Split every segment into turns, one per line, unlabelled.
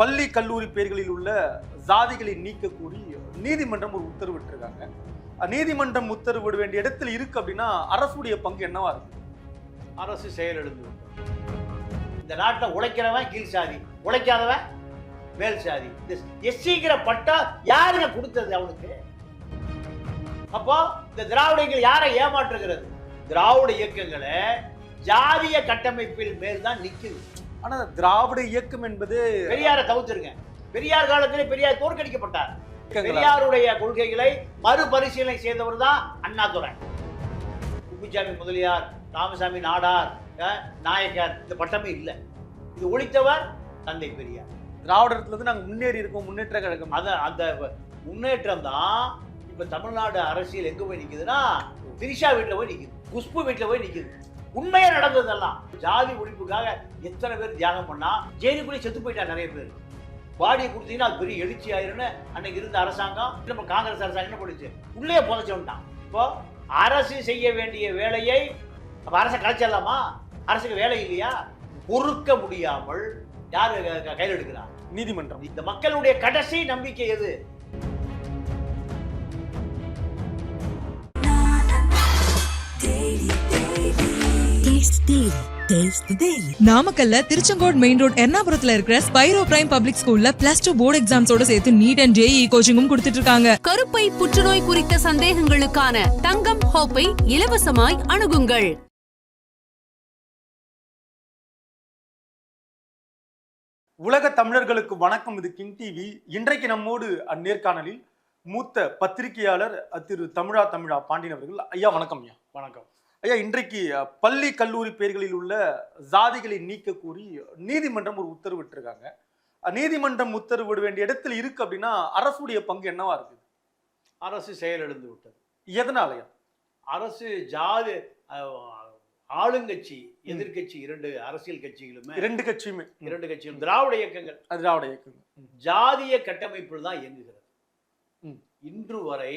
பள்ளி கல்லூரி பெயர்களில் உள்ள ஜாதிகளை நீக்க கூறி நீதிமன்றம் ஒரு உத்தரவிட்டிருக்காங்க நீதிமன்றம் உத்தரவிட வேண்டிய இடத்துல இருக்கு அப்படின்னா அரசுடைய பங்கு என்னவா இருக்கு
அரசு செயலிழந்து இந்த நாட்டில் உழைக்கிறவன் கீழ் சாதி உழைக்காதவன் மேல் சாதி. இந்த எஸ்சிங்கிற பட்டா யாருங்க கொடுத்தது அவனுக்கு? அப்போ இந்த திராவிடங்கள் யாரை ஏமாற்றுகிறது? திராவிட இயக்கங்களை ஜாதிய கட்டமைப்பில் மேல் தான்
ஆனா திராவிட இயக்கம் என்பது
பெரியாரை தவிர்த்துருங்க பெரியார் காலத்திலே பெரியார் தோற்கடிக்கப்பட்டார்? பெரியாருடைய கொள்கைகளை மறுபரிசீலனை செய்தவர் தான் அண்ணாதுரை. குப்புசாமி முதலியார் ராமசாமி நாடார் நாயக்கர் இந்த பட்டமே இல்லை. இது ஒழித்தவர் தந்தை பெரியார்.
திராவிடத்துல இருந்து நாங்க முன்னேறி இருக்கோம் முன்னேற்ற கழகம்.
அத அந்த முன்னேற்றம் தான் இப்ப தமிழ்நாடு அரசியல் எங்க போய் நிக்குதுன்னா திரிஷா வீட்டுல போய் நிக்குது குஷ்பு வீட்டுல போய் நிக்குது. உண்மையா நடந்ததெல்லாம் ஜாதி ஒழிப்புக்காக எத்தனை பேர் தியாகம் பண்ணா? ஜெயிலுக்குள்ளே செத்து போயிட்டா நிறைய பேர். பாடியை கொடுத்தீங்கன்னா அது பெரிய எழுச்சி ஆயிரும்னு அன்னைக்கு இருந்த அரசாங்கம் நம்ம காங்கிரஸ் அரசாங்கம் என்ன பண்ணுச்சு? உள்ளே புதைச்சோம்ட்டான் இப்போ அரசு செய்ய வேண்டிய வேலையை அப்ப அரசை கலைச்சிடலாமா? அரசுக்கு வேலை இல்லையா? பொறுக்க முடியாமல் யாரு கையில் எடுக்கிறா?
நீதிமன்றம்.
இந்த மக்களுடைய கடைசி நம்பிக்கை எது?
நாமக்கல்ல திருச்செங்கோடு மெயின் ரோட் எர்ணாபுரத்துல இருக்கிற ஸ்பைரோ பிரைம் பப்ளிக் ஸ்கூல்ல பிளஸ் டூ போர்டு எக்ஸாம்ஸோட சேர்த்து நீட் அண்ட் ஜேஇ கோச்சிங்கும் கொடுத்துட்டு இருக்காங்க.
கருப்பை புற்றுநோய் குறித்த சந்தேகங்களுக்கான தங்கம் ஹோப்பை இலவசமாய் அணுகுங்கள்.
உலக தமிழர்களுக்கு வணக்கம். இது கிங் டிவி இன்றைக்கு நம்மோடு அந்நேர்காணலில் மூத்த பத்திரிகையாளர் திரு தமிழா தமிழா பாண்டியன் அவர்கள். ஐயா வணக்கம் ஐயா.
வணக்கம்.
ஐயா இன்றைக்கு பள்ளி கல்லூரி பெயர்களில் உள்ள ஜாதிகளை நீக்க கூறி நீதிமன்றம் ஒரு உத்தரவிட்டிருக்காங்க நீதிமன்றம் உத்தரவிட வேண்டிய இடத்துல இருக்கு அப்படின்னா அரசுடைய பங்கு என்னவா இருக்கு
அரசு செயலிழந்து விட்டது.
எதனாலயா?
அரசு ஜாதி ஆளுங்கட்சி எதிர்க்கட்சி இரண்டு அரசியல் கட்சிகளுமே
இரண்டு கட்சியுமே.
இரண்டு கட்சிகளும் திராவிட இயக்கங்கள்.
திராவிட இயக்கம் ம்.
ஜாதிய கட்டமைப்பில் தான் இயங்குகிறது. இன்று வரை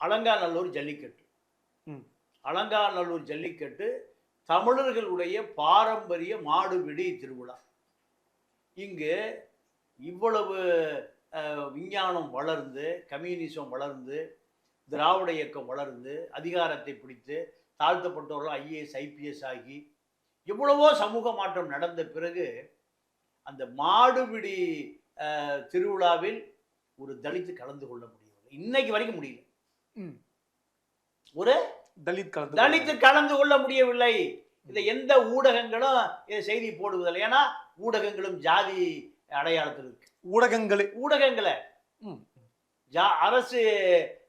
அலங்காநல்லூர் ஜல்லிக்கட்டு
ம்.
அலங்காநல்லூர் ஜல்லிக்கட்டு தமிழர்களுடைய பாரம்பரிய மாடுபிடி திருவிழா இங்கு இவ்வளவு விஞ்ஞானம் வளர்ந்து கம்யூனிசம் வளர்ந்து திராவிட இயக்கம் வளர்ந்து அதிகாரத்தை பிடித்து தாழ்த்தப்பட்டவர்கள் ஐஏஎஸ் ஐபிஎஸ் ஆகி எவ்வளவோ சமூக மாற்றம் நடந்த பிறகு அந்த மாடுபிடி திருவிழாவில் ஒரு தலித்து கலந்து கொள்ள முடியவில்லை இன்னைக்கு வரைக்கும் முடியல. ஒரு
தலித் கலந்து
தலித்து கலந்து கொள்ள முடியவில்லை. இதை எந்த ஊடகங்களும் இதை செய்தி போடுவதில்லை. ஏன்னா ஊடகங்களும் ஜாதி அடையாளத்தில் இருக்கு.
ஊடகங்களே.
ஊடகங்களை. ஜா அரசு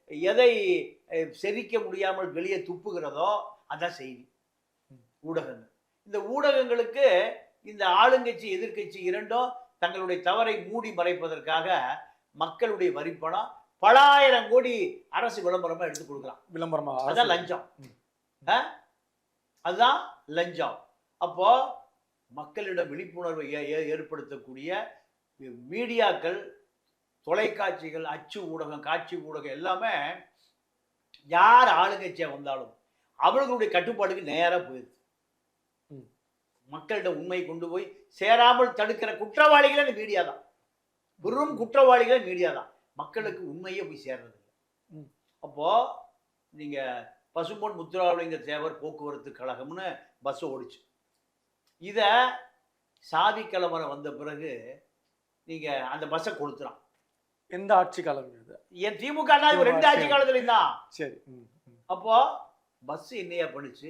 எதை செரிக்க முடியாமல் வெளியே துப்புகிறதோ அதான் செய்தி. ஊடகங்கள். இந்த ஊடகங்களுக்கு இந்த ஆளுங்கட்சி எதிர்க்கட்சி இரண்டும் தங்களுடைய தவறை மூடி மறைப்பதற்காக மக்களுடைய வரிப்பணம் பல ஆயிரம் கோடி அரசு விளம்பரமா எடுத்து கொடுக்கலாம்.
விளம்பரமா
அதான் லஞ்சம்? அதுதான் லஞ்சம். அப்போ மக்களிடம் விழிப்புணர்வை ஏற்படுத்தக்கூடிய மீடியாக்கள் தொலைக்காட்சிகள் அச்சு ஊடகம் காட்சி ஊடகம் எல்லாமே யார் ஆளுங்கட்சியா வந்தாலும் அவர்களுடைய கட்டுப்பாடுக்கு நேரா போயிடுது. மக்களிடம் உண்மை கொண்டு போய் சேராமல் தடுக்கிற குற்றவாளிகளே மீடியா தான் வெறும் குற்றவாளிகளே மீடியா தான் மக்களுக்கு உண்மையே போய் சேர்றது இல்லை
ம்.
அப்போ நீங்க பசும்பொன் முத்துராமலிங்க தேவர் போக்குவரத்து கழகம்னு பஸ் ஓடிச்சு இத சாதி கலவரம் வந்த பிறகு நீங்க அந்த பஸ்ஸை கொளுத்துறான்
எந்த ஆட்சி காலம் இது
என் திமுக ரெண்டு ஆட்சி காலத்துல தான்
சரி.
அப்போ பஸ் என்னையா பண்ணுச்சு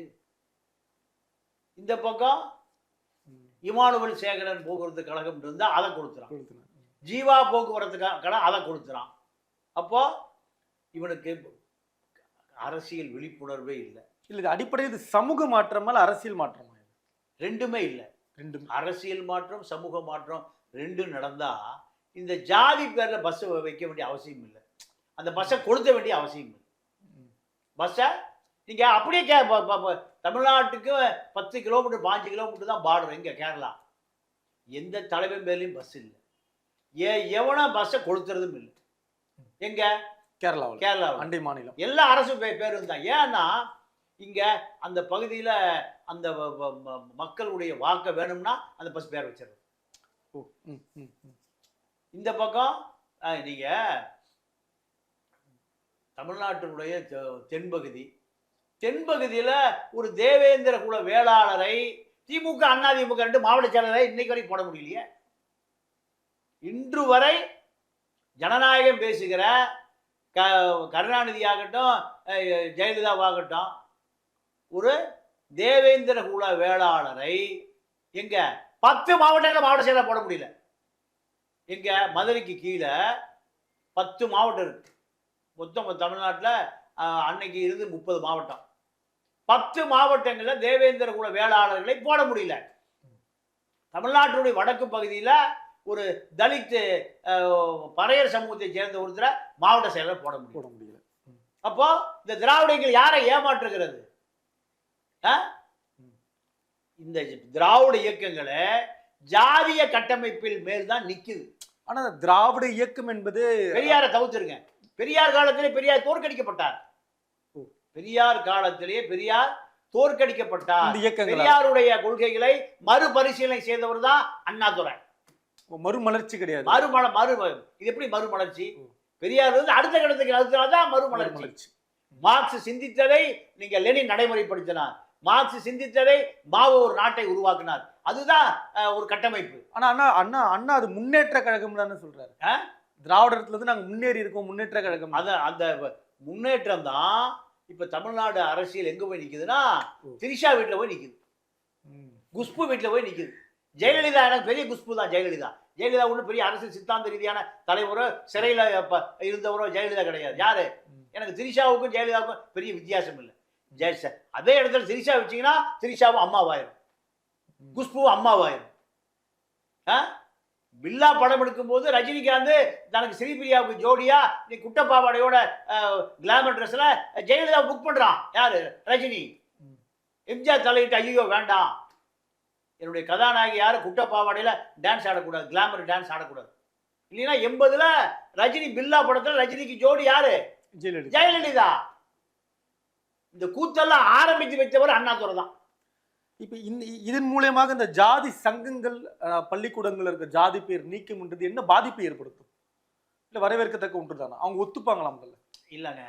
இந்த பக்கம். இமானுவல் சேகரன் போக்குவரத்து கழகம் இருந்தா அதை கொடுத்துறான். ஜீவா போக்குவரத்து க- கழகம் அதை கொடுத்துறான். அப்போ இவனுக்கு அரசியல் விழிப்புணர்வே இல்லை.
இல்ல இது அடிப்படையில் இது சமூக மாற்றமா அரசியல் மாற்றமா?
ரெண்டுமே இல்லை.
ரெண்டுமே.
அரசியல் மாற்றம் சமூக மாற்றம் ரெண்டும் நடந்தா இந்த ஜாதி பேர்ல பஸ் வைக்க வேண்டிய அவசியம் இல்லை. அந்த பஸ்ஸை கொளுத்த வேண்டிய அவசியம் இல்லை. பஸ்ஸை நீங்க அப்படியே கே தமிழ்நாட்டுக்கு பத்து கிலோமீட்டர் பாஞ்சு கிலோமீட்டர் தான் பார்டர் இங்க கேரளா. எந்த தலைவன் பேர்லயும் பஸ் இல்லை. ஏ எவனா பஸ்ஸை கொளுத்துறதும் இல்லை. எங்க?
கேரளாவில்.
கேரளாவில்.
அண்டை மாநிலம்.
எல்லா அரசு பேரும் தான். ஏன்னா இங்க அந்த பகுதியில அந்த மக்களுடைய வாக்க வேணும்னா அந்த பஸ் பேர் வச்சிருது
ஓ ம் ம் ம்.
இந்த பக்கம் அஹ், நீங்க தமிழ்நாட்டினுடைய தென்பகுதி. தென்பகுதியில ஒரு தேவேந்திர குல வேளாளரை திமுக அண்ணா திமுக ரெண்டு மாவட்ட செயலரை இன்னைக்கு வரைக்கும் போட முடியலையே. இன்று வரை ஜனநாயகம் பேசுகிற க கருணாநிதி ஆகட்டும் ஜெயலலிதாவாகட்டும் ஒரு தேவேந்திர குல வேளாளரை எங்க பத்து மாவட்டங்களில் மாவட்ட செயலாக போட முடியல. எங்க மதுரைக்கு கீழே பத்து மாவட்டம் இருக்கு. மொத்தம் தமிழ்நாட்டில் அன்னைக்கு இருந்து முப்பது மாவட்டம். பத்து மாவட்டங்களில் தேவேந்திர குல வேளாளர்களை போட முடியல. தமிழ்நாட்டினுடைய வடக்கு பகுதியில் ஒரு தலித் அஹ், பறையர் சமூகத்தை சேர்ந்த ஒருத்தரை மாவட்ட செயலர் போட முடியும்
போட முடியல.
அப்போ இந்த திராவிடங்கள் யாரை ஏமாற்றுகிறது? இந்த திராவிட இயக்கங்களை ஜாதிய கட்டமைப்பில் மேல் தான் நிக்குது.
ஆனா திராவிட இயக்கம் என்பது
பெரியாரை தவிர்த்துருங்க. பெரியார் காலத்திலே பெரியார் தோற்கடிக்கப்பட்டார். பெரியார் காலத்திலே பெரியார் தோற்கடிக்கப்பட்டார். பெரியாருடைய கொள்கைகளை மறுபரிசீலனை செய்தவர் தான் அண்ணாதுரை.
மறுமலர்ச்சி கிடையாது.
மறுமல மறு இது எப்படி மறுமலர்ச்சி. பெரியார் வந்து அடுத்த கட்டத்துக்கு அழுத்தினாதான் மறுமலர்ச்சி. மார்க்ஸ் சிந்தித்ததை நீங்க லெனின் நடைமுறைப்படுத்தினார். மார்க்ஸ் சிந்தித்ததை மாவோ ஒரு நாட்டை உருவாக்கினார். அதுதான் ஒரு கட்டமைப்பு.
ஆனா அண்ணா அண்ணா அண்ணா அது முன்னேற்ற கழகம் தானே சொல்றாரு? திராவிடத்துல இருந்து நாங்க முன்னேறி இருக்கோம் முன்னேற்ற கழகம்.
அத அந்த முன்னேற்றம் தான் இப்ப தமிழ்நாடு அரசியல் எங்க போய் நிக்குதுன்னா. திரிஷா வீட்டுல போய் நிக்குது. குஷ்பு வீட்டுல போய் நிக்குது. ஜெயலலிதா எனக்கு பெரிய குஷ்பு தான் ஜெயலலிதா. ஜெயலலிதா ஒன்றும் பெரிய அரசியல் சித்தாந்த ரீதியான தலைவரோ சிறையில் இருந்தவரோ ஜெயலலிதா கிடையாது. யாரு? எனக்கு திரிஷாவுக்கும் ஜெயலலிதாவுக்கும் பெரிய வித்தியாசம் இல்லை. ஜெய அதே இடத்துல திரிஷா வச்சீங்கன்னா திரிஷாவும் அம்மாவாயிரும். குஷ்புவும் அம்மாவாயிரும். ஆ? பில்லா படம் எடுக்கும்போது ரஜினிகாந்த் தனக்கு ஸ்ரீபிரியாவுக்கு ஜோடியா நீ குட்டப்பாவாடையோட கிளாமர் ட்ரெஸ்ல ஜெயலலிதா புக் பண்றான். யாரு? ரஜினி. எம்ஜிஆர் தலையிட்டு ஐயோ வேண்டாம். என்னுடைய கதாநாயகி யாரு? குட்டப்பாவாடையில டான்ஸ் ஆடக்கூடாது. கிளாமர் டான்ஸ் ஆடக்கூடாது. இல்லைன்னா எண்பதுல ரஜினி பில்லா படத்துல ரஜினிக்கு ஜோடி யாரு?
ஜெயலலிதா.
இந்த கூத்தெல்லாம் ஆரம்பித்து வைத்தவர் அண்ணாதுரை தான்.
இப்ப இந்த இதன் மூலியமாக இந்த ஜாதி சங்கங்கள் அஹ், பள்ளிக்கூடங்கள்ல இருக்க ஜாதி பேர் நீக்கம்ன்றது என்ன பாதிப்பை ஏற்படுத்தும்? இல்ல வரவேற்கத்தக்க ஒன்று தானே அவங்க ஒத்துப்பாங்களா முதல்ல?
இல்லைங்க.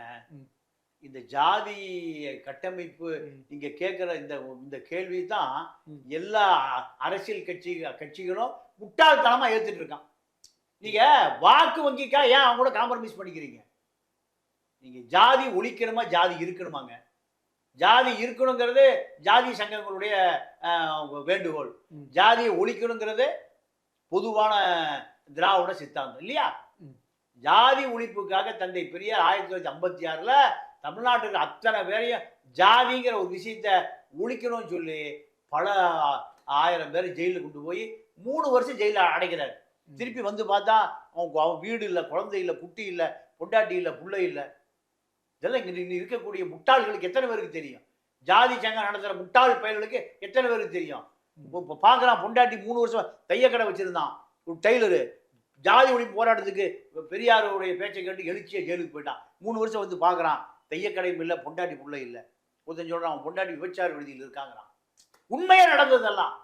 இந்த ஜாதி கட்டமைப்பு
ம்.
நீங்க கேட்குற இந்த இந்த கேள்வி தான். எல்லா அரசியல் கட்சி கட்சிகளும் முட்டாள்தனமா ஏத்துட்டு இருக்கான் நீங்க வாக்கு வங்கிக்கா ஏன் அவங்க கூட காம்ப்ரமைஸ் பண்ணிக்கிறீங்க நீங்க ஜாதி ஒழிக்கணுமா ஜாதி இருக்கணுமாங்க ஜாதி இருக்கணுங்கிறது ஜாதி சங்கங்களுடைய வேண்டுகோள். ஜாதியை ஒழிக்கணுங்கிறது பொதுவான திராவிட சித்தாந்தம் இல்லையா. ஜாதி ஒழிப்புக்காக தந்தை பெரியார் ஆயிரத்தி தொள்ளாயிரத்தி ஐம்பத்தி ஆறுல தமிழ்நாட்டுக்கு அத்தனை பேரையும் ஜாதிங்கிற ஒரு விஷயத்த ஒழிக்கணும்னு சொல்லி பல ஆயிரம் பேரை ஜெயிலில் கொண்டு போய் மூணு வருஷம் ஜெயிலில் அடைக்கிறார். திருப்பி வந்து பார்த்தா அவன் அவன் வீடு இல்லை குழந்தை இல்லை குட்டி இல்லை பொண்டாட்டி இல்லை புள்ள இல்லை. இதெல்லாம் இங்கே இருக்கக்கூடிய முட்டாள்களுக்கு எத்தனை பேருக்கு தெரியும்? ஜாதி சங்கம் நடத்துகிற முட்டாள் பயல்களுக்கு எத்தனை பேருக்கு தெரியும்? இப்போ பார்க்குறான் பொண்டாட்டி மூணு வருஷம் தையக்கடை வச்சுருந்தான். ஒரு டெய்லரு. ஜாதி ஒழிப்பு போராட்டத்துக்கு பெரியாருடைய பேச்சை கேட்டு எழுச்சியை ஜெயிலுக்கு போயிட்டான். மூணு வருஷம் வந்து பார்க்குறான் தையக்கடையும் இல்லை பொண்டாட்டி புள்ள இல்லை. ஒருத்தன் சொல்கிறான் அவன் பொண்டாட்டி விபச்சார விடுதியில் இருக்காங்கிறான். உண்மையாக நடந்ததெல்லாம்.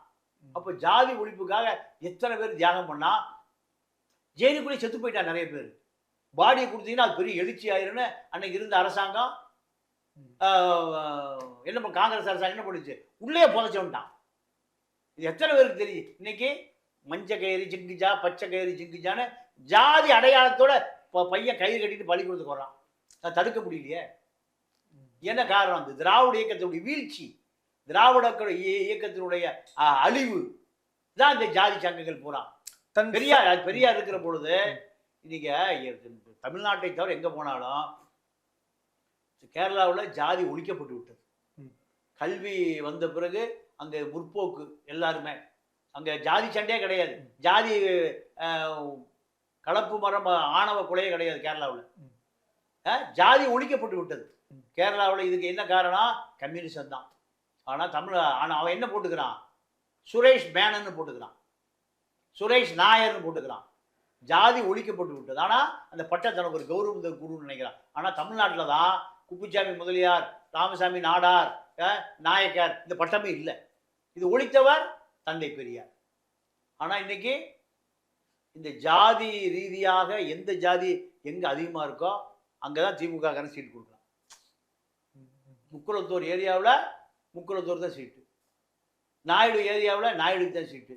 அப்போ ஜாதி ஒழிப்புக்காக எத்தனை பேர் தியாகம் பண்ணா? ஜெயிலுக்குள்ளே செத்து போயிட்டான் நிறைய பேர். பாடியை கொடுத்தீங்கன்னா அது பெரிய எழுச்சி ஆயிருன்னு அன்னைக்கு இருந்த அரசாங்கம் என்ன பண்ண காங்கிரஸ் அரசாங்கம் என்ன பண்ணுச்சு? உள்ளே புதைச்சவன்ட்டான் இது எத்தனை பேருக்கு தெரியும்? இன்னைக்கு மஞ்ச கயிறு ஜிங்குஜா பச்சை கயிறு ஜிங்குஜான்னு ஜாதி அடையாளத்தோட பையன் கயிறு கட்டிட்டு பள்ளிக்கூடத்துக்கு வர்றான். தடுக்க முடியலையே. என்ன காரணம் அந்த திராவிட இயக்கத்தினுடைய வீழ்ச்சி திராவிட இயக்கத்தினுடைய அழிவு தான் இந்த ஜாதி சங்கங்கள் பூரா.
தன்
பெரியார் அது பெரியார் இருக்கிற பொழுது எ- தமிழ்நாட்டை தவிர எங்க போனாலும் கேரளாவில் ஜாதி ஒழிக்கப்பட்டு விட்டது. கல்வி வந்த பிறகு அங்க முற்போக்கு எல்லாருமே. அங்க ஜாதி சண்டையே கிடையாது. ஜாதி கலப்பு மரம் ஆணவ கொலையே கிடையாது கேரளாவில். ஜாதி ஒழிக்கப்பட்டு விட்டது. கேரளாவில் இதுக்கு என்ன காரணம்? கம்யூனிசம் தான். ஆனால் தமிழ் ஆனால் அவன் என்ன போட்டுக்கிறான்? சுரேஷ் மேனன்னு போட்டுக்கிறான். சுரேஷ் நாயர்னு போட்டுக்கிறான். ஜாதி ஒழிக்கப்பட்டு விட்டது. ஆனால் அந்த பட்டம் தனக்கு ஒரு கௌரவத்தை குருன்னு நினைக்கிறான். ஆனால் தமிழ்நாட்டில் தான் குப்புசாமி முதலியார் ராமசாமி நாடார் நாயக்கர் இந்த பட்டமே இல்லை. இது ஒழித்தவர் தந்தை பெரியார். ஆனால் இன்னைக்கு இந்த ஜாதி ரீதியாக எந்த ஜாதி எங்கே அதிகமாக இருக்கோ அங்கதான் திமுக திமுகக்காரன் சீட் கொடுக்கலாம் முக்குளத்தூர் ஏரியாவில் முக்குளத்தூர் தான் சீட்டு. நாயுடு ஏரியாவில் நாயுடுக்கு தான் சீட்டு.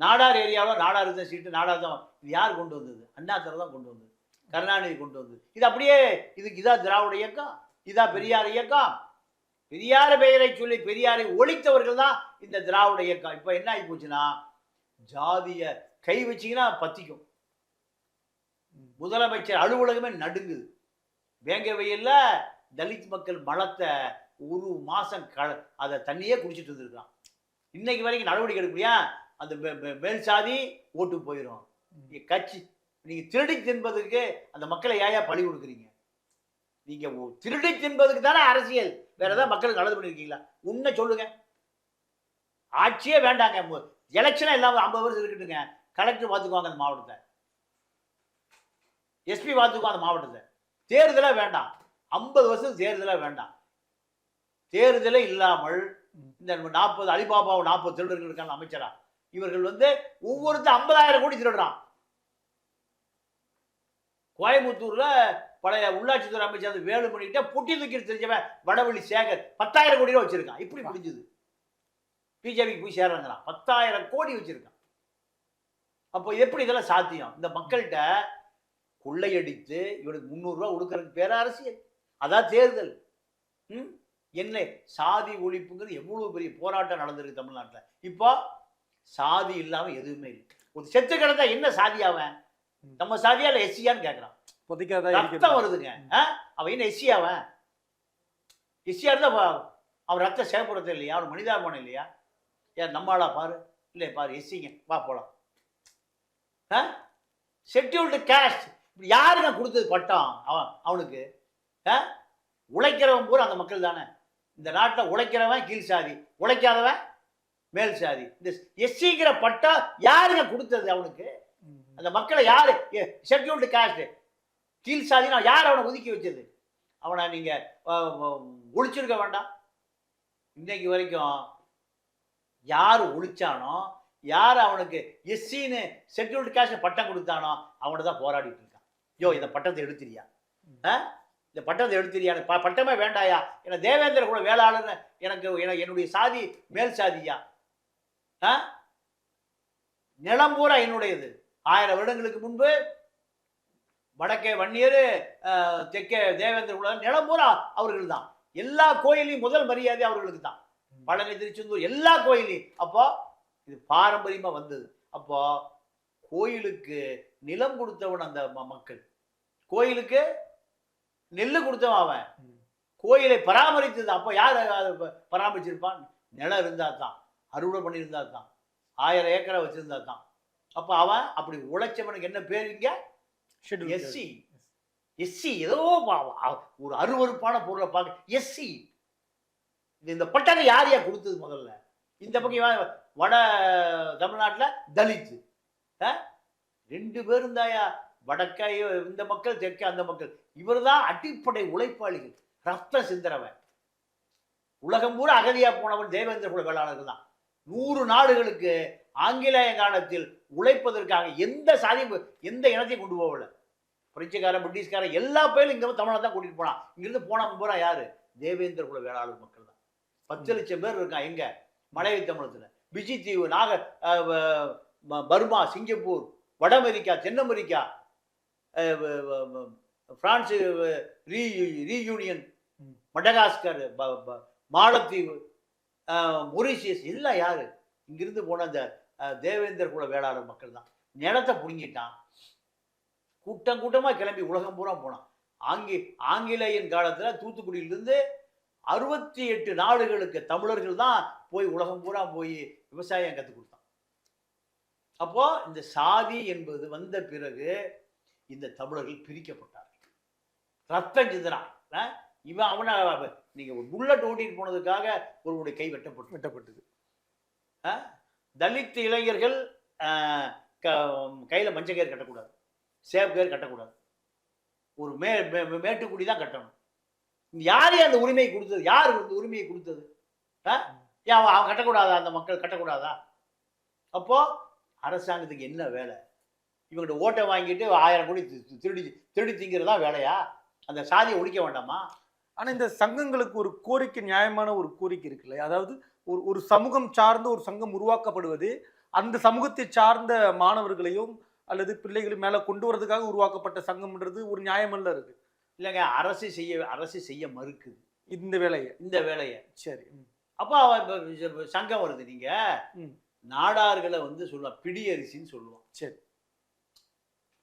நாடார் ஏரியாவில் நாடாருக்கு தான் சீட்டு. நாடார் தான் இது யார் கொண்டு வந்தது? அண்ணாத்தரை தான் கொண்டு வந்தது. கருணாநிதி கொண்டு வந்தது. இது அப்படியே இதுக்கு இதா திராவிட இயக்கம்? இதா பெரியார் இயக்கம்? பெரியார் பெயரை சொல்லி பெரியாரை ஒழித்தவர்கள் தான் இந்த திராவிட இயக்கம். இப்போ என்ன ஆகி போச்சுன்னா ஜாதிய கை வச்சிங்கன்னா பத்திக்கும். முதலமைச்சர் அலுவலகமே நடுங்குது. வேங்க வெயில்ல தலித் மக்கள் மலத்தை ஒரு மாசம் க அதை தண்ணியே குடிச்சிட்டு இருந்திருக்கான் இன்னைக்கு வரைக்கும் நடவடிக்கை எடுக்கலையா? அந்த மேல் சாதி ஓட்டு போயிடும் நீங்க கட்சி நீங்க திருடி தின்பதற்கு அந்த மக்களை ஏயா பழி கொடுக்குறீங்க? நீங்க ஒ- திருடி தின்பதுக்கு தானே அரசியல். வேற ஏதாவது மக்களுக்கு நல்லது பண்ணிருக்கீங்களா? உண்மை சொல்லுங்க. ஆட்சியே வேண்டாங்க. எலெக்ஷனே இல்லாம ஐம்பது வருஷம் இருக்கட்டுங்க. கலெக்டர் பார்த்துக்குவாங்க அந்த மாவட்டத்தை. எஸ்பி பார்த்துக்குவாங்க அந்த மாவட்டத்தை. தேர்தலே வேண்டாம். ஐம்பது வருஷம் தேர்தலே வேண்டாம். தேர்தலே இல்லாமல் இந்த நாற்பது அலிபாபா நாற்பது திருடர்கள் இருக்காங்க அமைச்சரா. இவர்கள் வந்து ஒவ்வொருத்தர் ஐம்பதாயிரம் கோடி திருடுறான். கோயம்புத்தூர்ல பழைய உள்ளாட்சித்துறை அமைச்சர் வேலுமணிகிட்ட புட்டி தூக்கி தெரிஞ்சவன் வடவள்ளி சேகர். பத்தாயிரம் கோடி ரூபா வச்சிருக்கான். இப்படி முடிஞ்சது. பிஜேபிக்கு போய் சேர்றாங்களாம் பத்தாயிரம் கோடி வச்சிருக்கான். அப்போ எப்படி இதெல்லாம் சாத்தியம்? இந்த மக்கள்கிட்ட கொள்ளையடித்து இவனுக்கு முந்நூறுரூவா கொடுக்கறதுக்கு பேர அரசியல். அதான் தேர்தல். ம்? என்ன? சாதி ஒழிப்புங்கிறது எவ்வளவு பெரிய போராட்டம் நடந்திருக்கு தமிழ்நாட்டில். இப்போ சாதி இல்லாம எதுவுமே இல்லை. ஒரு செத்து கிடந்தா என்ன சாதி அவன்? நம்ம சாதியா இல்லை எஸ்சியான்னு கேட்குறான் ரத்தம். வருதுங்க. ஆ? அவன் என்ன எஸ்சி அவன்? எஸ்சியா இருந்தா பா- அவன் ரத்த சேகப்புறத்தில் இல்லையா? அவன் மனிதாபனம் இல்லையா? ஏன் நம்மளா பாரு. இல்லை பாரு எஸ்சிங்க. வா போலாம். ஷெட்யூல்டு கேஸ்ட் இப்படி யாருங்க கொடுத்தது பட்டம்? அவன் அவனுக்கு. ஆ? உழைக்கிறவன் பூரா அந்த மக்கள் தானே. இந்த நாட்டில் உழைக்கிறவன் கீழ் சாதி உழைக்காதவன் மேல் சாதி. இந்த எஸ்சிங்கிற பட்டம் யாருங்க கொடுத்தது அவனுக்கு? அந்த மக்களை யாரு? ஷெட்யூல்டு காஸ்ட் கீழ் சாதினா யார் அவனை ஒதுக்கி வச்சது? அவனை நீங்கள் ஒழிச்சிருக்க வேண்டாம். இன்னைக்கு வரைக்கும் யார் ஒழிச்சானோ யார் அவனுக்கு எஸ்சின்னு ஷெட்யூல்டு காஸ்ட் பட்டம் கொடுத்தானோ அவனை தான் போராடிட்டு யோ இந்த பட்டத்தை எடுத்துறியா? இந்த பட்டத்தை எடுத்துறியா எனக்கு பட்டமே வேண்டாயா? என்ன தேவேந்திர கூட வேளாளர்னு எனக்கு என்னுடைய சாதி மேல் சாதியா? நிலம் பூரா என்னுடையது. ஆயிரம் வருடங்களுக்கு முன்பு வடக்கே வன்னியர் தெற்கே தேவேந்திர குல நிலம் பூரா அவர்கள் தான் எல்லா கோயிலையும் முதல் மரியாதை அவர்களுக்கு தான் பழனி திருச்செந்தூர் எல்லா கோயிலையும். அப்போ இது பாரம்பரியமா வந்தது. அப்போ கோயிலுக்கு நிலம் கொடுத்தவன் அந்த மக்கள். கோயிலுக்கு நெல்லு கொடுத்தவன் அவன். கோயிலை பராமரித்தது. அப்போ யார் அதை பராமரிச்சிருப்பான்? நிலம் இருந்தா தான் அறுவடை பண்ணியிருந்தா தான் ஆயிரம் ஏக்கரை வச்சிருந்தா தான் அப்போ அவன் அப்படி உழைச்சவனுக்கு என்ன பேர் இங்க? எஸ்சி. எஸ்சி. ஏதோ ஒரு அருவருப்பான பொருளை பார்க்க எஸ்சி. இந்த பட்டத்தை யார் யார் கொடுத்தது முதல்ல? இந்த பக்கம் வட தமிழ்நாட்டில் தலித். ஆ? ரெண்டு பேரும் தாயா வடக்கே இந்த மக்கள் தெற்கே அந்த மக்கள். இவர்தான் அடிப்படை உழைப்பாளிகள். ரத்த சிந்தரவன் உலகம் பூரா அகதியாக போனவன் தேவேந்திர குல வேளாளர்கள் தான். நூறு நாடுகளுக்கு ஆங்கிலேய காலத்தில் உழைப்பதற்காக எந்த சாதி எந்த இனத்தையும் கொண்டு போகல பிரெஞ்சுக்காரன் பிரிட்டிஷ்காரன் எல்லா பேரும் இங்கே தமிழை தான் கூட்டிகிட்டு போனான். இங்கிருந்து போனவன் பூரா யார்? தேவேந்திர குல வேளாளர் மக்கள் தான். பத்து லட்சம் பேர் இருக்கான் எங்கே? மலையை தமிழத்தில் பிஜி தீவு நாக பர்மா சிங்கப்பூர் வட அமெரிக்கா தென் அமெரிக்கா பிரான்ஸ் ரீ ரீயூனியன். மடகாஸ்கர் மாலத்தீவு மொரீஷியஸ் எல்லாம் யாரு? இங்கிருந்து போன அந்த தேவேந்தர் குல வேளாளர் மக்கள் தான். நிலத்தை புடுங்கிட்டான். கூட்டம் கூட்டமா கிளம்பி உலகம் பூரா போனான். ஆங்கி ஆங்கிலேயன் காலத்துல தூத்துக்குடியிலிருந்து அறுபத்தி எட்டு நாடுகளுக்கு தமிழர்கள் தான் போய் உலகம் பூரா போய் விவசாயம் கற்றுக் கொடுத்தான். அப்போ இந்த சாதி என்பது வந்த பிறகு இந்த தமிழர்கள் பிரிக்கப்பட்டார்கள். ரத்தம் சிந்தனான் இவன் அவனை நீங்க ஒரு புல்லட் ஓட்டிட்டு போனதுக்காக ஒருவருடைய கை வெட்டப்பட்டு
வெட்டப்பட்டது.
தலித் இளைஞர்கள் கையில மஞ்சள் கயிறு கட்டக்கூடாது. சேப் கயிறு கட்டக்கூடாது. ஒரு மே மேட்டுக்குடி தான் கட்டணும். யார் அந்த உரிமையை கொடுத்தது? யார் இந்த உரிமையை கொடுத்தது? அவன் அவன் கட்டக்கூடாதா? அந்த மக்கள் கட்டக்கூடாதா? அப்போ அரசாங்கத்துக்கு என்ன வேலை? இவங்ககிட்ட ஓட்டை வாங்கிட்டு ஆயிரம் கோடி திருடி திருடி திங்கிறதா வேலையா? அந்த சாதியை ஒழிக்க வேண்டாமா?
ஆனா இந்த சங்கங்களுக்கு ஒரு கோரிக்கை நியாயமான ஒரு கோரிக்கை இருக்குல்ல அதாவது ஒரு ஒரு சமூகம் சார்ந்த ஒரு சங்கம் உருவாக்கப்படுவது அந்த சமூகத்தை சார்ந்த மாணவர்களையும் அல்லது பிள்ளைகளையும் மேல கொண்டு வரதுக்காக உருவாக்கப்பட்ட சங்கம்ன்றது ஒரு நியாயமல்ல இருக்கு.
இல்லைங்க அரசு செய்ய அரசு செய்ய மறுக்குது.
இந்த வேலையை.
இந்த வேலையை.
சரி.
அப்போ சங்கம் வருது நீங்க.
ம்.
நாடார்களை வந்து சொல்ல பிடி அரிசின்னு சொல்லுவோம்
சரி.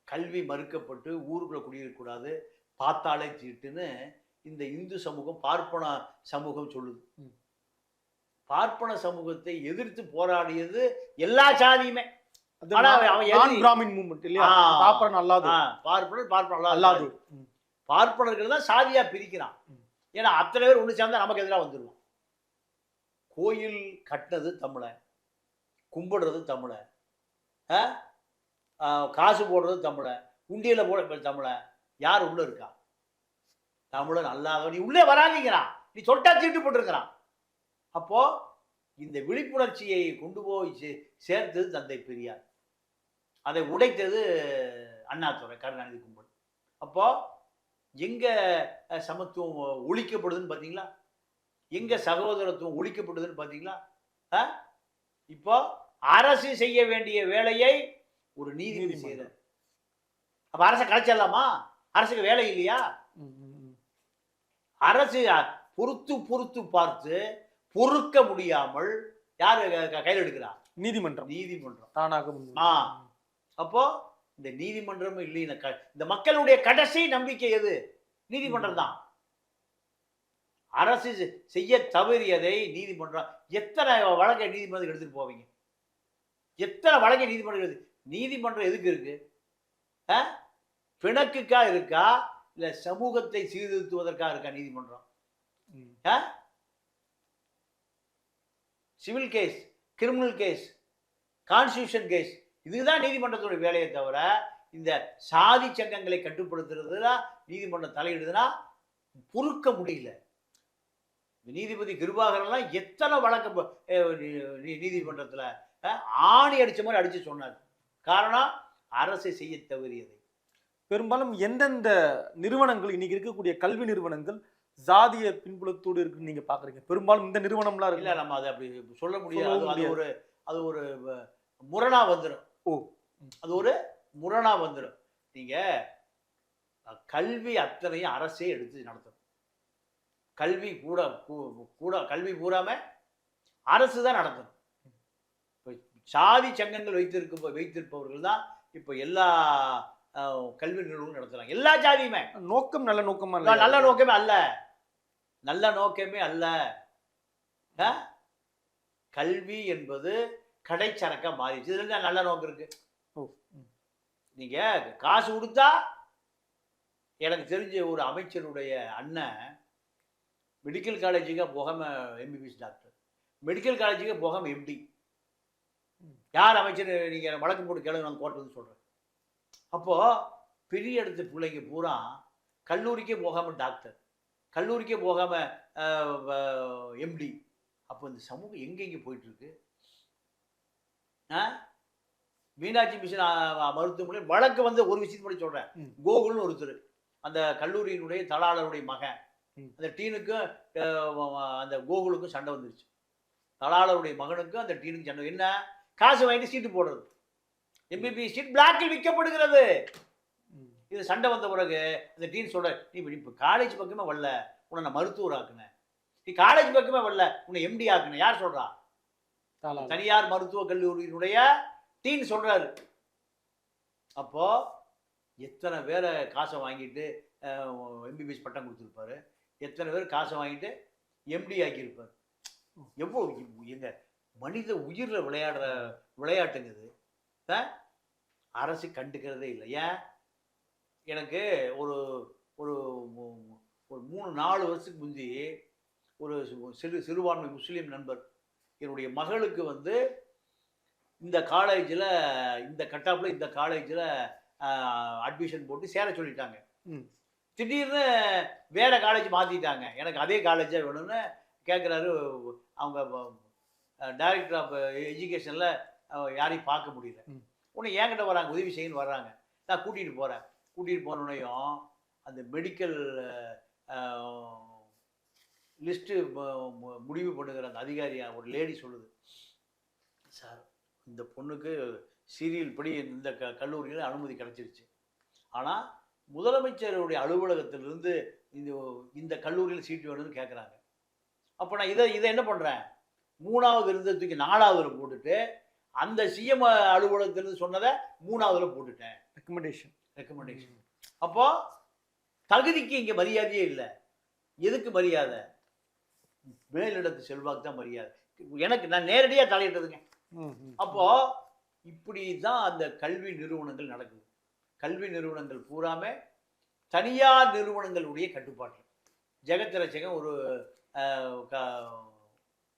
கல்வி மறுக்கப்பட்டு ஊருக்குள்ள குடியிருக்கக்கூடாது பார்த்தாலே தீட்டுன்னு இந்த இந்து சமூகம் பார்ப்பன சமூகம் சொல்லுது. பார்ப்பன சமூகத்தை எதிர்த்து போராடியது எல்லா சாதியுமே. பார்ப்பனர்கள் தான் சாதியா பிரிக்கிறான். ஏன்னா அத்தனை பேர் ஒன்று சேர்ந்தா நமக்கு எதிராக வந்துடுவான் கோயில் கட்டினது தமிழன் கும்பிடுறது தமிழன்? ஆ, காசு போடுறது தமிழன் உண்டியில் போட இப்ப தமிழன் யார் உள்ளே இருக்கா? தமிழன் நல்லா நீ உள்ளே வராதிங்கிறான் நீ சொட்டா தீட்டு போட்டிருக்கிறான். அப்போது இந்த விழிப்புணர்ச்சியை கொண்டு போய் சே- சேர்த்தது தந்தை பெரியார். அதை உடைத்தது அண்ணாதுரை கருணாநிதி கும்பல். அப்போது எங்கே சமத்துவம் ஒழிக்கப்படுதுன்னு பார்த்தீங்களா? எங்கே சகோதரத்துவம் ஒழிக்கப்படுதுன்னு பார்த்தீங்களா? ஆ? இப்போ அரசு செய்ய வேண்டிய வேலையை ஒரு நீதிபதி
நீதிமன்றம்.
செய்யற அப்ப அரசை கலைச்சிடலாமா? அரசுக்கு வேலை இல்லையா. அரசு பொறுத்து பொறுத்து பார்த்து பொறுக்க முடியாமல் யாரு கையில் எடுக்கிறா?
நீதிமன்றம்.
நீதிமன்றம்.
தானாக
ஆ. அப்போ இந்த நீதிமன்றம் இல்லைன்னு இந்த மக்களுடைய கடைசி நம்பிக்கை எது? நீதிமன்றம் தான். அரசு செய்ய தவறியதை நீதிமன்றம் எத்தனை வழக்கை நீதிமன்றத்துக்கு எடுத்துட்டு போவீங்க? எத்தனை வழக்கை நீதிமன்றம் நீதிமன்றம் எதுக்கு இருக்கு? பிணக்குக்கா இருக்கா? இல்ல சமூகத்தை சீர்திருத்துவதற்காக இருக்கா நீதிமன்றம். Civil case criminal case constitution case இதுதான் நீதிமன்றத்தோட வேலையை தவிர இந்த சாதி சங்கங்களை கட்டுப்படுத்துறதுல நீதிமன்றம் தலையிடுதுன்னா பொறுக்க முடியல. நீதிபதி கிருபாகரெல்லாம் எத்தனை வழக்கு நீதிமன்றத்துல ஆணி அடிச்ச மாதிரி அடிச்சு சொன்னார். காரணம் அரசை செய்ய தவறியது.
பெரும்பாலும் எந்தெந்த நிறுவனங்கள் இன்னைக்கு இருக்கக்கூடிய கல்வி நிறுவனங்கள் ஜாதிய பின்புலத்தோடு இருக்குன்னு நீங்க பாக்குறீங்க? பெரும்பாலும் இந்த நிறுவனம்லாம்
இல்ல
இருக்கு
நம்ம அதை அப்படி சொல்ல முடியாது. அது-. ஒரு அது ஒரு முரணா வந்துடும்
ஓ.
அது ஒரு முரணா வந்துடும் நீங்க கல்வி அத்தனையும் அரசே எடுத்து நடத்தணும். கல்வி கூட கூட கல்வி பூராம அரசு தான் நடத்தணும். சாதி சங்கங்கள் வைத்திருக்க வைத்திருப்பவர்கள் தான் இப்போ எல்லா கல்வி நிறுவனங்களும் நடத்துறாங்க. எல்லா ஜாதியுமே.
நோக்கம் நல்ல நோக்கமா
நல்ல நல்ல நோக்கமே அல்ல. நல்ல நோக்கமே அல்ல? கல்வி என்பது கடைச்சரக்கா மாறிடுச்சு. இதுல நல்ல நோக்கம் இருக்கு?
ஓ, ம்.
நீங்க காசு கொடுத்தா எனக்கு தெரிஞ்ச ஒரு அமைச்சருடைய அண்ணன் மெடிக்கல் காலேஜுக்கு போகாம எம்பிபிஎஸ் டாக்டர் மெடிக்கல் காலேஜுக்கு போகாம எம்டி. யார் அமைச்சர்? நீங்க வழக்கு போட்டு கேளுங்க நான் கோர்ட் வந்து சொல்றேன். அப்போ பெரிய இடத்து பிள்ளைங்க பூரா கல்லூரிக்கே போகாம டாக்டர் கல்லூரிக்கே போகாம எம்டி அப்போ இந்த சமூகம் எங்கெங்க போயிட்டு இருக்கு ஆ? மீனாட்சி மிஷன் மருத்துவமனை வழக்கு வந்து ஒரு விஷயத்தை சொல்றேன்.
ம்.
கோகுல்னு ஒருத்தர் அந்த கல்லூரியினுடைய தலாளருடைய மகன். அந்த டீனுக்கும் அந்த கோகுலுக்கும் சண்டை வந்துருச்சு. தலாளருடைய மகனுக்கும் அந்த டீனுக்கும் சண்டை. என்ன? காசு வாங்கிட்டு சீட்டு போடுறது. எம்பிபிஎஸ் சீட் பிளாக்கில் விற்கப்படுகிறது. இது சண்டை வந்த பிறகு அந்த டீன் சொல்ற நீ இப்போ காலேஜ் பக்கமே வரல. உன்னை நான் மருத்துவர் ஆக்குனேன். நீ காலேஜ் பக்கமே வரல. உன்னை எம்டி ஆக்குனேன். யார் சொல்றா. தனியார் மருத்துவக் கல்லூரியினுடைய டீன் சொல்றாரு. அப்போ எத்தனை பேரை காசை வாங்கிட்டு எம்பிபிஎஸ் பட்டம் கொடுத்துருப்பாரு. எத்தனை பேர் காசை வாங்கிட்டு எம்டி ஆக்கியிருப்பார். எவ்வளோ எங்க மனித உயிர்ல விளையாடுற விளையாட்டுங்க இது? அரசு கண்டுக்கிறதே இல்லை ஏன் எனக்கு ஒரு ஒரு ஒரு மூணு நாலு வருஷத்துக்கு முந்தி ஒரு சிறு சிறுபான்மை முஸ்லீம் நண்பர் என்னுடைய மகளுக்கு வந்து இந்த காலேஜில் இந்த கட்டாப்பில் இந்த காலேஜில் அட்மிஷன் போட்டு சேர சொல்லிட்டாங்க. திடீர்னு வேற காலேஜ் மாற்றிட்டாங்க எனக்கு அதே காலேஜாக வேணும்னு கேட்குறாரு அவங்க டைரக்டர் ஆஃப் எஜுகேஷனில் யாரையும் பார்க்க முடியல. உன்னை என்கிட்ட வராங்க உதவி செய்யன்னு வர்றாங்க. நான் கூட்டிகிட்டு போகிறேன் கூட்டிகிட்டு போனோடனையும் அந்த மெடிக்கல் லிஸ்ட்டு முடிவு பண்ணுகிற அந்த அதிகாரி ஒரு லேடி சொல்லுது. சார் இந்த பொண்ணுக்கு சீரியல் படி இந்த க கல்லூரியில் அனுமதி கிடச்சிருச்சு. ஆனால் முதலமைச்சருடைய அலுவலகத்திலிருந்து இந்த இந்த கல்லூரியில் சீட்டு வேணும்னு கேட்குறாங்க அப்போ நான் இதை இதை என்ன பண்ணுறேன் மூணாவது இருந்ததை தூக்கி நாலாவதுல போட்டுட்டு அந்த சிஎம் அலுவலகத்திலிருந்து சொன்னதை மூணாவதுல போட்டுட்டேன்.
ரெக்கமெண்டேஷன்
ரெக்கமெண்டேஷன் அப்போ தகுதிக்கு இங்கே மரியாதையே இல்லை. எதுக்கு மரியாதை? மேலிடத்து செல்வாக்கு தான் மரியாதை. எனக்கு நான் நேரடியாக தலையிட்டதுங்க. அப்போ இப்படி தான் அந்த கல்வி நிறுவனங்கள் நடக்குது. கல்வி நிறுவனங்கள் பூராமே தனியார் நிறுவனங்களுடைய கட்டுப்பாட்டில் ஜெகத் ரட்சகன் ஒரு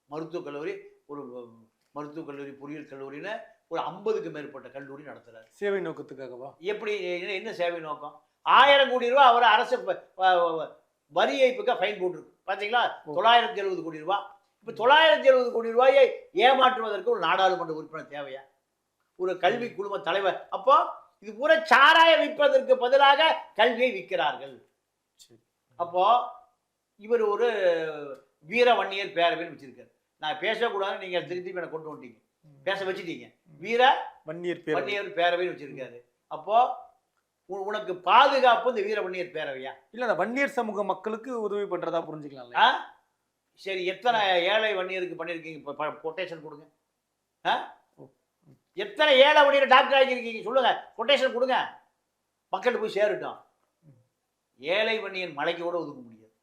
மருத்துவக் கல்லூரி ஒரு மருத்துவக் கல்லூரி பொறியியல் கல்லூரின்னு ஒரு ஐம்பதுக்கு மேற்பட்ட கல்லூரி நடத்துறாரு.
சேவை நோக்கத்துக்காகவா?
எப்படி என்ன- சேவை நோக்கம்? ஆயிரம் கோடி ரூபாய் அவர் அரசு வரி ஏய்ப்புக்காக ஃபைன் போட்டிருக்கு. பார்த்தீங்களா. தொள்ளாயிரத்தி எழுபது கோடி ரூபாய் இப்போ தொள்ளாயிரத்தி எழுபது கோடி ரூபாயை ஏமாற்றுவதற்கு ஒரு நாடாளுமன்ற உறுப்பினர் தேவையா? ஒரு கல்வி குழும தலைவர். அப்போ இது பூரா சாராயம் விற்பதற்கு பதிலாக கல்வியை விற்கிறார்கள். அப்போ இவர் ஒரு வீரவன்னியர் பேரவைன்னு வச்சிருக்காரு. நான் பேசக்கூடாதுன்னு நீங்க திருப்பி என்னை கொண்டு வந்துட்டீங்க. பேச வச்சுட்டீங்க. வீர
வன்னியர்
வன்னியர் பேரவைன்னு வச்சிருக்காரு. அப்போ உனக்கு பாதுகாப்பு இந்த வீர வன்னியர் பேரவையா?
இல்ல வன்னியர் சமூக மக்களுக்கு உதவி பண்றதா புரிஞ்சுக்கலாம்
சரி எத்தனை ஏழை வன்னியருக்கு பண்ணியிருக்கீங்க இப்போ கொட்டேஷன் கொடுங்க. ஆ? எத்தனை ஏழை வன்னியர் டாக்டர் ஆகியிருக்கீங்க சொல்லுங்க. கொட்டேஷன் கொடுங்க. மக்கள்கிட்ட போய் சேரட்டும். ஏழை வன்னியர் மலைக்கு கூட ஒதுக்க முடியாது.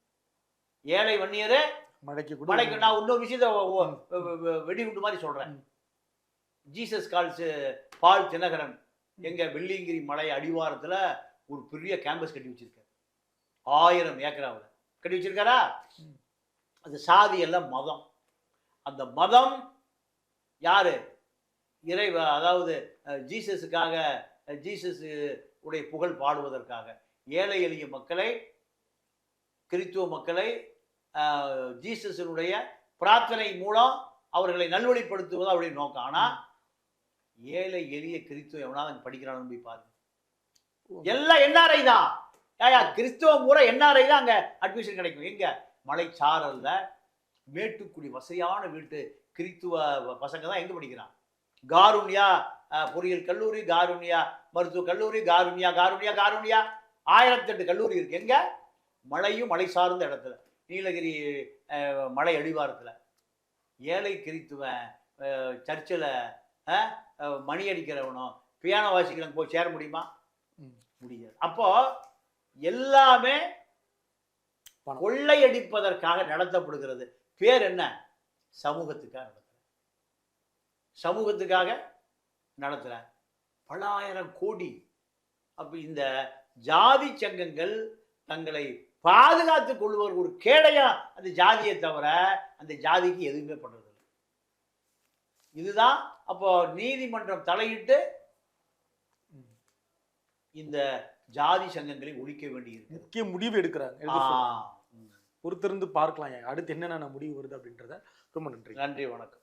ஏழை வன்னியர்
மழைக்கு கூட
மலைக்கு நான் இன்னொரு விஷயத்த வெடிகுண்டு மாதிரி சொல்றேன்.
ம்.
ஜீசஸ் கால்ஸ் பால் தினகரன் எங்க வெள்ளியங்கிரி மலை அடிவாரத்துல ஒரு பெரிய கேம்பஸ் கட்டி வச்சிருக்காரு. ஆயிரம் ஏக்கராவில் கட்டி வச்சிருக்காரா. அது சாதி எல்லாம் மதம். அந்த மதம் யாரு? இறை அதாவது ஜீசஸுக்காக ஜீசஸ் உடைய புகழ் பாடுவதற்காக. ஏழை எளிய மக்களை கிறித்துவ மக்களை ஜீசஸினுடைய பிரார்த்தனை மூலம் அவர்களை நல்வழிப்படுத்துவது அவருடைய நோக்கம். ஆனா ஏழை எளிய கிறித்துவ எவனாவது அங்க படிக்கிறான்னு போய் பாருங்க. எல்லாம் என்ஆர்ஐ தான். ஏயா கிறிஸ்துவம் பூரா என்ஆர்ஐ தான் அங்க அட்மிஷன் கிடைக்கும். எங்க? மலைச்சாரல்ல மேட்டுக்குடி வசதியான வீட்டு கிறித்துவ பசங்க தான் எங்க படிக்கிறான்? காருண்யா பொறியியல் கல்லூரி காருண்யா மருத்துவ கல்லூரி காருண்யா காருண்யா காருண்யா. ஆயிரத்தெட்டு கல்லூரி இருக்கு. எங்க? மலையும் மலை சார்ந்த இடத்துல. நீலகிரி மலை அடிவாரத்துல. ஏழை கிறித்துவன் அஹ், சர்ச்சில் மணி அடிக்கிறவனும் பியானோ வாசிக்கிறவங்க போய் சேர முடியுமா. முடியாது. அப்போ எல்லாமே. கொள்ளையடிப்பதற்காக நடத்தப்படுகிறது. பேர் என்ன? சமூகத்துக்காக நடத்துறேன் சமூகத்துக்காக நடத்துறேன் பலாயிரம் கோடி. அப்ப இந்த ஜாதி சங்கங்கள் தங்களை பாதுகாத்துக் கொள்வர் ஒரு கேடையா அந்த ஜாதியை தவிர அந்த ஜாதிக்கு எதுவுமே பண்றது இல்லை இதுதான் அப்போ நீதிமன்றம் தலையிட்டு இந்த ஜாதி சங்கங்களை ஒழிக்க வேண்டியிருக்கு
முக்கிய முடிவு எடுக்கிறாங்க. பொறுத்திருந்து பார்க்கலாம். அடுத்து என்னென்ன முடிவு வருது அப்படின்றத ரொம்ப நன்றி.
நன்றி வணக்கம்.